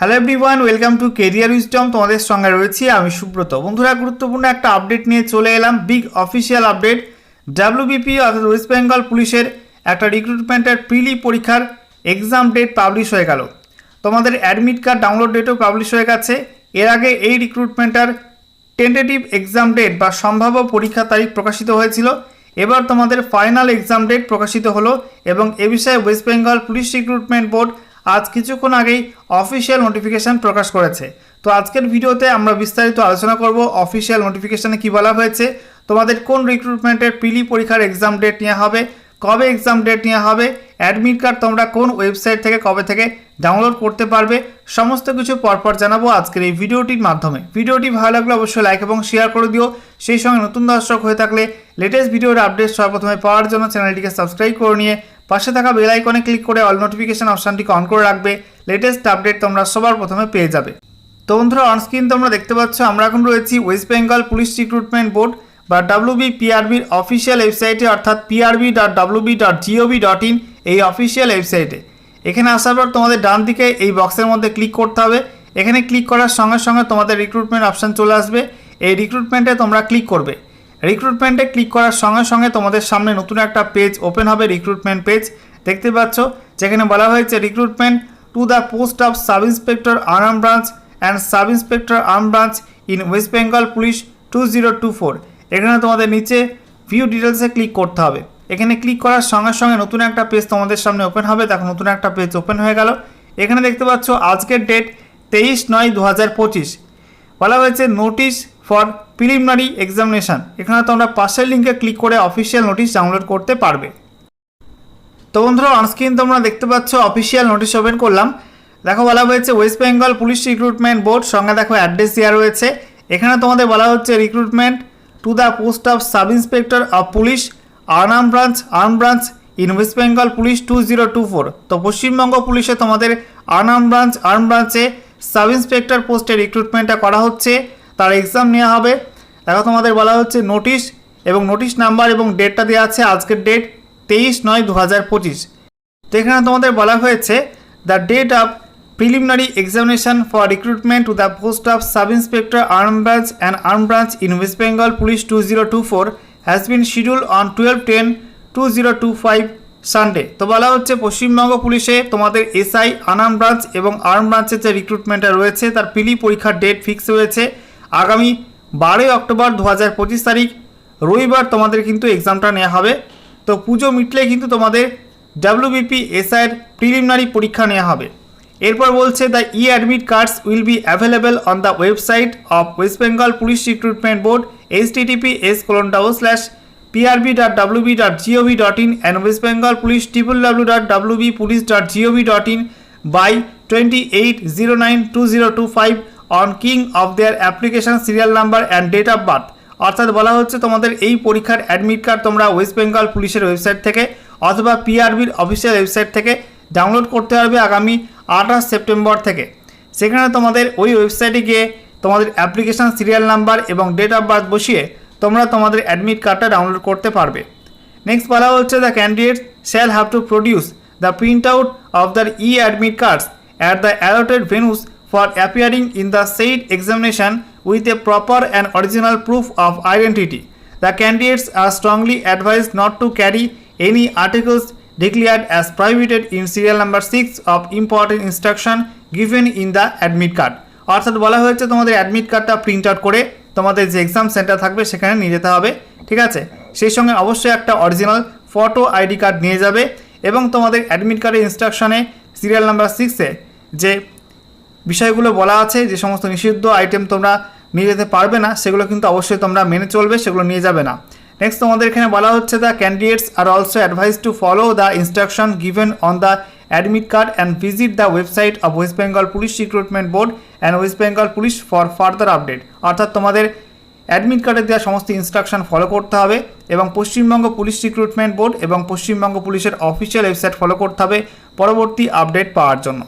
Hello everyone welcome to career wisdom তোমাদের সঙ্গে রয়েছি আমি সুব্রত। বন্ধুরা, গুরুত্বপূর্ণ একটা আপডেট নিয়ে চলে এলাম বিগ অফিসিয়াল আপডেট ডাব্লিউবিপি অর্থাৎ ওয়েস্ট বেঙ্গল পুলিশের একটা রিক্রুটমেন্টের প্রিলি পরীক্ষার এক্সাম ডেট পাবলিশ হয়ে গেল। তোমাদের অ্যাডমিট কার্ড ডাউনলোড ডেটও পাবলিশ হয়ে গেছে। এর আগে এই রিক্রুটমেন্টের টেন্টেটিভ এক্সাম ডেট বা সম্ভাব্য পরীক্ষা তারিখ প্রকাশিত হয়েছিল। এবার তোমাদের ফাইনাল এক্সাম ডেট প্রকাশিত হলো এবং এ বিষয়ে West Bengal police recruitment board আজ কিছুক্ষণ আগেই অফিসিয়াল নোটিফিকেশান প্রকাশ করেছে। তো আজকের ভিডিওতে আমরা বিস্তারিত আলোচনা করব অফিসিয়াল নোটিফিকেশানে কী বলা হয়েছে, তোমাদের কোন রিক্রুটমেন্টের পিলি পরীক্ষার এক্সাম ডেট নেওয়া হবে, কবে এক্সাম ডেট নেওয়া হবে অ্যাডমিট কার্ড তোমরা কোন ওয়েবসাইট থেকে, কবে থেকে ডাউনলোড করতে পারবে, সমস্ত কিছু পরপর জানাব আজকের এই ভিডিওটির মাধ্যমে। ভিডিওটি ভালো লাগলে অবশ্যই লাইক এবং শেয়ার করে দিও। সেই সঙ্গে নতুন দর্শক হয়ে থাকলে লেটেস্ট ভিডিওর আপডেট সর্বপ্রথমে পাওয়ার জন্য চ্যানেলটিকে সাবস্ক্রাইব করে নিয়ে পাশে থাকা বেল আইকনে ক্লিক করে অল নোটিফিকেশন অপশানটিকে অন করে রাখবে। লেটেস্ট আপডেট তোমরা সবার প্রথমে পেয়ে যাবে। তো বন্ধুরা অনস্ক্রিন তোমরা দেখতে পাচ্ছ, আমরা এখন রয়েছি West Bengal police recruitment board বা ডাব্লিউবি পিআরবির অফিসিয়াল ওয়েবসাইটে অর্থাৎ PRB dot WB dot GOV dot in এই অফিসিয়াল ওয়েবসাইটে এখানে আসার পর তোমাদের ডান দিকে এই বক্সের মধ্যে ক্লিক করতে হবে। এখানে ক্লিক করার সঙ্গে সঙ্গে তোমাদের রিক্রুটমেন্ট অপশান চলে আসবে। এই রিক্রুটমেন্টে তোমরা ক্লিক করবে। রিক্রুটমেন্টে ক্লিক করার সঙ্গে সঙ্গে তোমাদের সামনে নতুন একটা পেজ ওপেন হবে রিক্রুটমেন্ট পেজ দেখতে পাচ্ছ, যেখানে বলা হয়েছে recruitment to the post of sub inspector arm branch and sub inspector arm branch in West Bengal police two zero two four এখানে তোমাদের নিচে ভিউ ডিটেলসে ক্লিক করতে হবে। এখানে ক্লিক করার সঙ্গে সঙ্গে নতুন একটা পেজ তোমাদের সামনে ওপেন হবে, দেখো নতুন একটা পেজ ওপেন হয়ে গেল। এখানে দেখতে পাচ্ছ, আজকের ডেট তেইশ নয় দু হাজার পঁচিশ। বলা হয়েছে নোটিশ ফর প্রিলিমিনারি এক্সামিনেশান। এখানে তোমরা পাশের লিঙ্কে ক্লিক করে অফিসিয়াল নোটিশ ডাউনলোড করতে পারবে। তো বন্ধুরা, অনস্ক্রিন তোমরা দেখতে পাচ্ছ, অফিসিয়াল নোটিশ ওপেন করলাম। দেখো, বলা হয়েছে West Bengal police recruitment board, সঙ্গে দেখো অ্যাড্রেস দেওয়া রয়েছে। এখানে তোমাদের বলা হচ্ছে recruitment to the post of sub inspector of police arm branch arm branch, in West Bengal police two zero two four. তো পশ্চিমবঙ্গ পুলিশে তোমাদের আর্ম ব্রাঞ্চ, আর্ম ব্রাঞ্চে সাব ইন্সপেক্টর পোস্টে রিক্রুটমেন্টটা করা হচ্ছে। তার এক্সাম নেওয়া হবে। দেখো তোমাদের বলা হচ্ছে নোটিশ এবং নোটিশ নাম্বার এবং ডেটটা দেওয়া আছে আজকের ডেট তেইশ নয় দু হাজার পঁচিশ। তো এখানে তোমাদের বলা হয়েছে the date of preliminary examination for recruitment to the post of sub inspector arm branch and arm branch in West Bengal police two zero two four has been schedule on twelve ten two zero two five Sunday তো বলা হচ্ছে পশ্চিমবঙ্গ পুলিশে তোমাদের SI arm branch এবং arm ব্রাঞ্চের যে রিক্রুটমেন্টটা রয়েছে, তার পিলি পরীক্ষার ডেট ফিক্স হয়েছে। আগামী বারোই অক্টোবর দু হাজার পঁচিশ তারিখ, রবিবার তোমাদের কিন্তু এক্সামটা নেওয়া হবে। তো পুজো মিটলে কিন্তু তোমাদের ডাব্লিউবিপি এসআইয়ের প্রিলিমিনারি পরীক্ষা নেওয়া হবে। এরপর বলছে the e admit cards will be available on the website of West Bengal police recruitment board H TTP S colon double slash PRB dot WB dot GOV dot in and West Bengal police triple W dot WB police dot GOV dot in by twenty eight zero nine two zero two five on keying of their application serial number and date of birth অর্থাৎ বলা হচ্ছে তোমাদের এই পরীক্ষার admit card তোমরা West Bengal পুলিশের website থেকে অথবা পিআরবির অফিসিয়াল ওয়েবসাইট থেকে ডাউনলোড করতে পারবে আগামী আঠাশ সেপ্টেম্বর থেকে। সেখানে তোমাদের ওই ওয়েবসাইটে গিয়ে তোমাদের অ্যাপ্লিকেশান সিরিয়াল নাম্বার এবং ডেট অফ বার্থ বসিয়ে তোমরা তোমাদের অ্যাডমিট কার্ডটা ডাউনলোড করতে পারবে। নেক্সট বলা হচ্ছে the candidate shall have to produce the print out of the e admit cards at the allotted venues for appearing in the said examination with a proper and original proof of identity. The candidates are strongly advised not to carry any articles declared as prohibited in serial number 6 of important instruction given in the admit card. অর্থাৎ বলা হয়েছে তোমাদের admit কার্ডটা print out করে তোমাদের যে exam centre থাকবে সেখানে নিয়ে যেতে হবে ঠিক আছে সেই সঙ্গে অবশ্যই একটা অরিজিনাল ফটো আইডি কার্ড নিয়ে যাবে এবং তোমাদের অ্যাডমিট কার্ডের ইনস্ট্রাকশনে সিরিয়াল নাম্বার সিক্সে যে বিষয়গুলো বলা আছে যে সমস্ত নিষিদ্ধ আইটেম তোমরা নিয়ে যেতে পারবে না, সেগুলো কিন্তু অবশ্যই তোমরা মেনে চলবে, সেগুলো নিয়ে যাবে না। নেক্সট তোমাদের এখানে বলা হচ্ছে the candidates are also advised to follow the instruction given on the admit card and visit the website of West Bengal police recruitment board and West Bengal police for further update অর্থাৎ তোমাদের admit কার্ডে দেওয়া সমস্ত instruction follow করতে হবে এবং Paschimbanga police recruitment board এবং পশ্চিমবঙ্গ পুলিশের অফিসিয়াল ওয়েবসাইট ফলো করতে হবে, পরবর্তী আপডেট পাওয়ার জন্য।